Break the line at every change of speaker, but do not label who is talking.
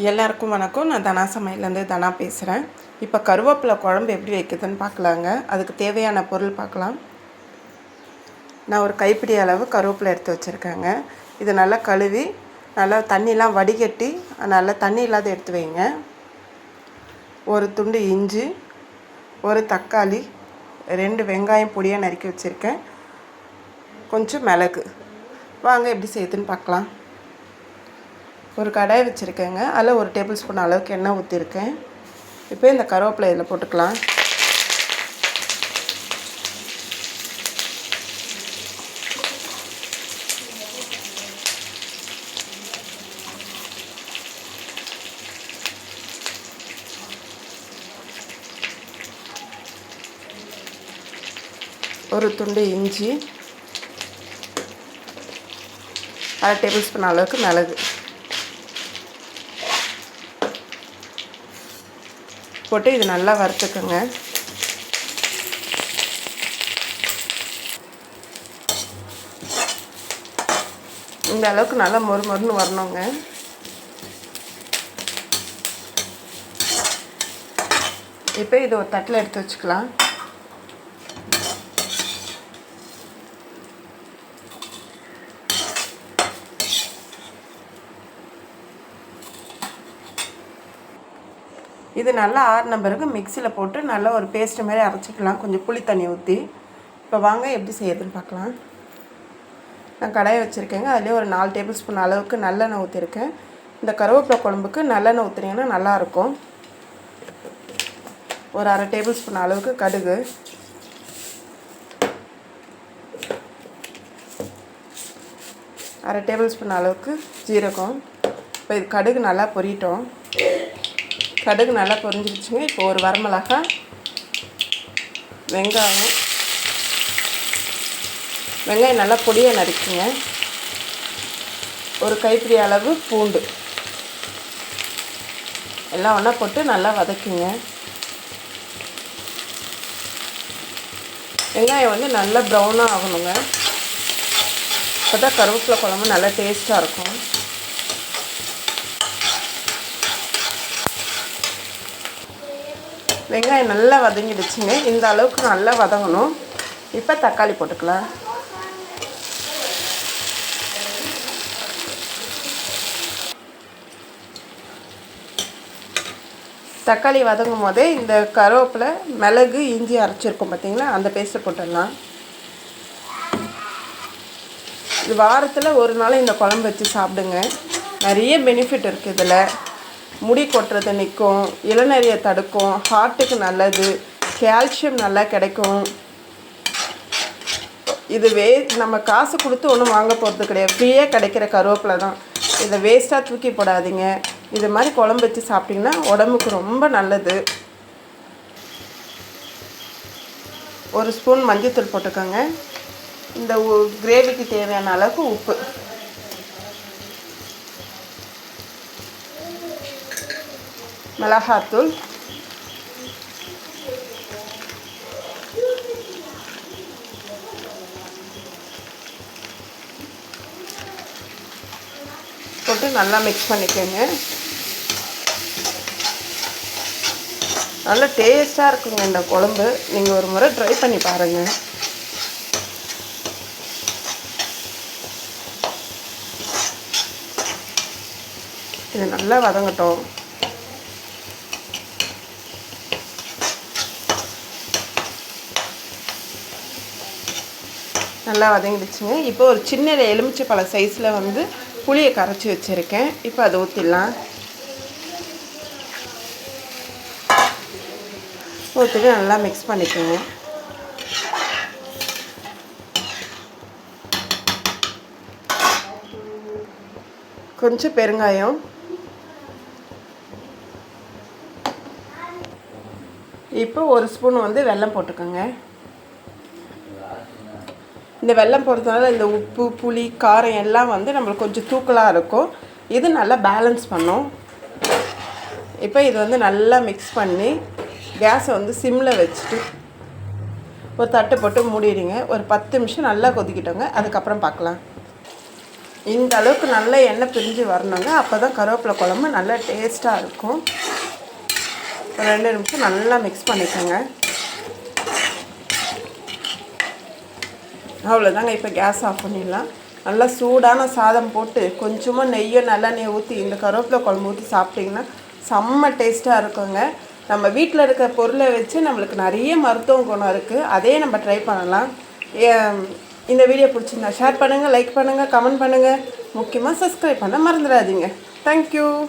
எல்லாருக்கும் வணக்கம். நான் தனா சமையலேருந்து தனா பேசுகிறேன். இப்போ கருவேப்பிலை குழம்பு எப்படி வைக்கிறதுன்னு பார்க்கலாங்க. அதுக்கு தேவையான பொருள் பார்க்கலாம். நான் ஒரு கைப்பிடி அளவு கருவேப்பிலை எடுத்து வச்சுருக்கேங்க. இது நல்லா கழுவி நல்லா தண்ணிலாம் வடிகட்டி நல்லா தண்ணி இல்லாத எடுத்து வைங்க. ஒரு துண்டு இஞ்சி ஒரு தக்காளி ரெண்டு வெங்காயம் பொடியாக நறுக்கி வச்சுருக்கேன். கொஞ்சம் மிளகு. வாங்க எப்படி செய்யுதுன்னு பார்க்கலாம். ஒரு கடாய் வச்சுருக்கேங்க. அதில் ஒரு டேபிள் ஸ்பூன் அளவுக்கு எண்ணெய் ஊற்றிருக்கேன் இப்போ இந்த கருவேப்பிலை இதில் போட்டுக்கலாம். ஒரு துண்டு இஞ்சி. அரை டேபிள் ஸ்பூன் அளவுக்கு மிளகு. போட்டு இது நல்லா வறுத்துக்கோங்க. இந்த அளவுக்கு நல்லா மொறு மொறுன்னு வரணுங்க. இப்போ இது ஒரு தட்டில் எடுத்து வச்சுக்கலாம். இது நல்லா ஆறின பிறகு மிக்சியில் போட்டு நல்லா ஒரு பேஸ்ட்டு மாதிரி அரைச்சிக்கலாம். கொஞ்சம் புளி தண்ணி ஊற்றி இப்போ வாங்க எப்படி செய்யறதுன்னு பார்க்கலாம். நான் கடாயை வச்சுருக்கேங்க. அதுலேயே ஒரு நாலு டேபிள் ஸ்பூன் அளவுக்கு நல்லெண்ணெய் ஊற்றிருக்கேன் இந்த கருவேப்பிலை குழம்புக்கு நல்லெண்ணெய் ஊற்றுனீங்கன்னா நல்லாயிருக்கும். ஒரு அரை டேபிள் ஸ்பூன் அளவுக்கு கடுகு. அரை டேபிள் ஸ்பூன் அளவுக்கு ஜீரகம். இப்போ இது கடுகு நல்லா பொரியட்டும் கடுகு நல்லா பொரிஞ்சிருச்சுங்க. இப்போ ஒரு வரமிளகா வெங்காயம் வெங்காயம் நல்லா பொடியாக நறுக்குங்க. ஒரு கைப்பிடி அளவு பூண்டு. எல்லாம் ஒன்றா போட்டு நல்லா வதக்குங்க. வெங்காயம் வந்து நல்லா ப்ரௌனாக ஆகணுங்க. அப்போ தான் கருவேப்பிலை குழம்பு நல்லா டேஸ்ட்டாக இருக்கும். வெங்காயம் நல்லா வதங்கிடுச்சுங்க. இந்த அளவுக்கு நல்லா வதங்கணும். இப்போ தக்காளி போட்டுக்கலாம். தக்காளி வதங்கும் போதே இந்த கருவேப்பிலை மிளகு இஞ்சி அரைச்சிருக்கோம் பார்த்தீங்களா அந்த பேஸ்ட்டை போட்டுடலாம். இது வாரத்தில் ஒரு நாள் இந்த குழம்பு வச்சு சாப்பிடுங்க. நிறைய பெனிஃபிட் இருக்குது இதில். முடி கொட்டுறது நிற்கும் இளநறியை தடுக்கும் ஹார்ட்டுக்கு நல்லது கால்சியம் நல்லா கிடைக்கும். இது வே நம்ம காசு கொடுத்து ஒன்றும் வாங்க போகிறது கிடையாது. ஃப்ரீயாக கிடைக்கிற கருவேப்பிலை தான். இதை வேஸ்ட்டாக தூக்கி போடாதீங்க. இது மாதிரி குழம்பு வச்சு சாப்பிட்டிங்கன்னா உடம்புக்கு ரொம்ப நல்லது. ஒரு ஸ்பூன் மஞ்சள்தூள் போட்டுக்கோங்க. இந்த கிரேவிக்கு தேவையான அளவுக்கு உப்பு. மிளகாத்தூள். போட்டு நல்லா மிக்ஸ் பண்ணிக்கோங்க. நல்லா டேஸ்ட்டாக இருக்குங்க இந்த குழம்பு. நீங்கள் ஒரு முறை ட்ரை பண்ணி பாருங்கள் இது நல்லா வதங்கட்டும். நல்லா வதங்கிடுச்சுங்க. இப்போ ஒரு சின்ன எலுமிச்சை பழ சைஸில் வந்து புளியை கரைச்சி வச்சுருக்கேன். இப்போ அதை ஊற்றிடலாம் ஊற்றிட்டு நல்லா மிக்ஸ் பண்ணிக்கோங்க. கொஞ்சம் பெருங்காயம். இப்போ ஒரு ஸ்பூன் வந்து வெல்லம் போட்டுக்கோங்க. இந்த வெள்ளம் போடுறதுனால இந்த உப்பு புளி காரம் எல்லாம் வந்து நம்மளுக்கு கொஞ்சம் தூக்கலாக இருக்கும். இது நல்லா பேலன்ஸ் பண்ணும். இப்போ இது வந்து நல்லா மிக்ஸ் பண்ணி கேஸை வந்து சிம்மில் வச்சுட்டு ஒரு தட்டு போட்டு மூடிடுங்க. ஒரு பத்து நிமிஷம் நல்லா கொதிக்கிட்டோங்க. அதுக்கப்புறம் பார்க்கலாம். இந்த அளவுக்கு நல்ல எண்ணெய் பிரிஞ்சு வரணுங்க. அப்போ தான் கருவேப்பிலை குழம்பு நல்லா டேஸ்ட்டாக இருக்கும். ஒரு ரெண்டு நிமிஷம் நல்லா மிக்ஸ் பண்ணிக்கோங்க. அவ்வளோதாங்க இப்போ கேஸ் ஆஃப் பண்ணிடலாம். நல்லா சூடான சாதம் போட்டு கொஞ்சமாக நெய்யோ நல்லெண்ணெய் ஊற்றி இந்த கருவேப்பிலை குழம்பு ஊற்றி சாப்பிட்டிங்கன்னா செம்ம டேஸ்ட்டாக இருக்குங்க. நம்ம வீட்டில் இருக்கிற பொருளை வச்சு நம்மளுக்கு நிறைய மருத்துவ குணம் இருக்குது அதே நம்ம ட்ரை பண்ணலாம். ஏ- இந்த வீடியோ பிடிச்சிருந்தா ஷேர் பண்ணுங்கள் லைக் பண்ணுங்கள் கமெண்ட் பண்ணுங்கள் முக்கியமாக சப்ஸ்கிரைப் பண்ண மறந்துடாதீங்க. தேங்க்யூ